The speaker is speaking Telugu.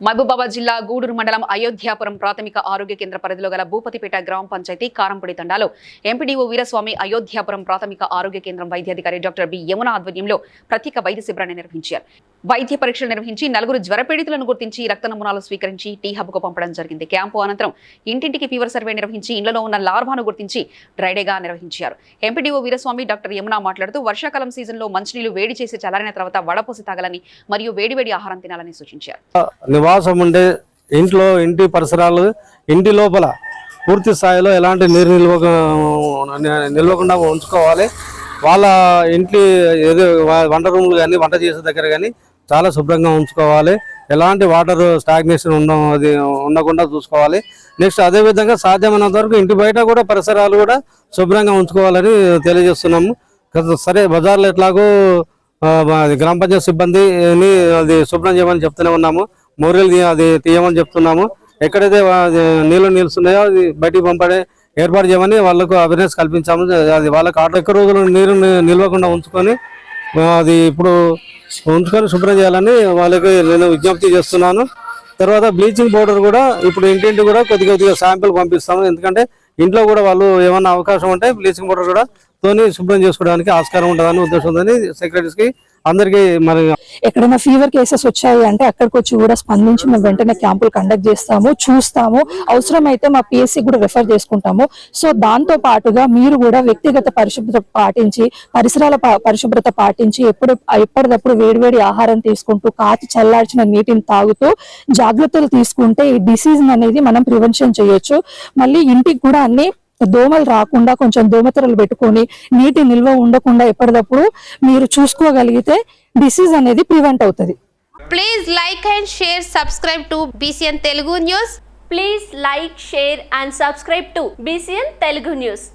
మహబూబాబాద్ జిల్లా గూడూరు మండలం అయోధ్యాపురం ప్రాథమిక ఆరోగ్య కేంద్ర పరిధిలో గల భూపతిపేట గ్రామ పంచాయతీ కారంపొడి తండాలో ఎంపీడీఓ వీరస్వామి అయోధ్యాపురం ప్రాథమిక ఆరోగ్య కేంద్రం వైద్యాధికారి డాక్టర్ బి యమున ఆధ్వర్యంలో ప్రత్యేక వైద్య శిబిరాన్ని నిర్వహించారు. వైద్య పరీక్షలు నిర్వహించి నలుగురు జ్వరపీడితులను గుర్తించి రక్త నమూనాలు స్వీకరించి టీ హబ్కు పంపడం జరిగింది. క్యాంపు అనంతరం ఇంటింటికి ఫీవర్ సర్వే నిర్వహించి ఇంట్లో ఉన్న లార్వాను గుర్తించి డ్రైడేగా నిర్వహించారు. ఎంపీడీఓ వీరస్వామి డాక్టర్ యమున మాట్లాడుతూ వర్షాకాలం సీజన్లో మంచినీళ్ళు వేడి చేసి చల్లారిన తర్వాత వడపోసి తాగాలని మరియు వేడివేడి ఆహారం తినాలని సూచించారు. నివాసం ఉండే ఇంట్లో ఇంటి పరిసరాలు ఇంటి లోపల పూర్తి స్థాయిలో ఎలాంటి నీరు నిల్వ నిల్వకుండా ఉంచుకోవాలి. వాళ్ళ ఇంట్లో ఏదో వా- వంట రూములు కానీ వంట చేసే దగ్గర కానీ చాలా శుభ్రంగా ఉంచుకోవాలి. ఎలాంటి వాటర్ స్టాగ్నేషన్ ఉండ అది ఉండకుండా చూసుకోవాలి. నెక్స్ట్ అదే విధంగా సాధ్యమైనంత వరకు ఇంటి బయట కూడా పరిసరాలు కూడా శుభ్రంగా ఉంచుకోవాలని తెలియజేస్తున్నాము. సరే బజార్లో ఎట్లాగో అది గ్రామ పంచాయతీ సిబ్బందిని అది శుభ్రం చేయమని చెప్తూనే ఉన్నాము. మోరీలు అది తీయమని చెప్తున్నాము. ఎక్కడైతే నీళ్ళు అది నిలుస్తున్నాయో అది బయటికి పంపడే ఏర్పాటు చేయమని వాళ్ళకు అవేర్నెస్ కల్పించాము. అది వాళ్ళకి ఆట ఎక్కువ రోజులు నీరు నిల్వకుండా ఉంచుకొని అది ఇప్పుడు ఉంచుకొని శుభ్రం చేయాలని వాళ్ళకి నేను విజ్ఞప్తి చేస్తున్నాను. తర్వాత బ్లీచింగ్ పౌడర్ కూడా ఇప్పుడు ఇంటింటి కూడా కొద్ది కొద్దిగా శాంపిల్ పంపిస్తాము. ఎందుకంటే ఇంట్లో కూడా వాళ్ళు ఏమన్నా అవకాశం ఉంటే బ్లీచింగ్ పౌడర్ కూడా తోని శుభ్రం చేసుకోవడానికి ఆస్కారం ఉంటుందని ఉద్దేశంతో సెక్రటరీస్కి అందరికి మరి ఎక్కడైనా ఫీవర్ కేసెస్ వచ్చాయి అంటే అక్కడికి వచ్చి కూడా స్పందించి మేము వెంటనే క్యాంపులు కండక్ట్ చేస్తాము చూస్తాము. అవసరమైతే మా పిఎస్సి కూడా రెఫర్ చేసుకుంటాము. సో దాంతో పాటుగా మీరు కూడా వ్యక్తిగత పరిశుభ్రత పాటించి పరిసరాల ప- పరిశుభ్రత పాటించి ఎప్పుడు ఎప్పటికప్పుడు వేడివేడి ఆహారం తీసుకుంటూ కాచి చల్లార్చిన నీటిని తాగుతూ జాగ్రత్తలు తీసుకుంటే ఈ డిసీజ్ అనేది మనం ప్రివెన్షన్ చేయొచ్చు. మళ్ళీ ఇంటికి కూడా అన్ని దోమలు రాకుండా కొంచెం దోమతెరలు పెట్టుకొని నీటి నిల్వ ఉండకుండా ఎప్పటికప్పుడు మీరు చూసుకోగలిగితే డిసీజ్ అనేది ప్రివెంట్ అవుతుంది. Please like and share subscribe to BCN Telugu news please like share and subscribe to BCN Telugu news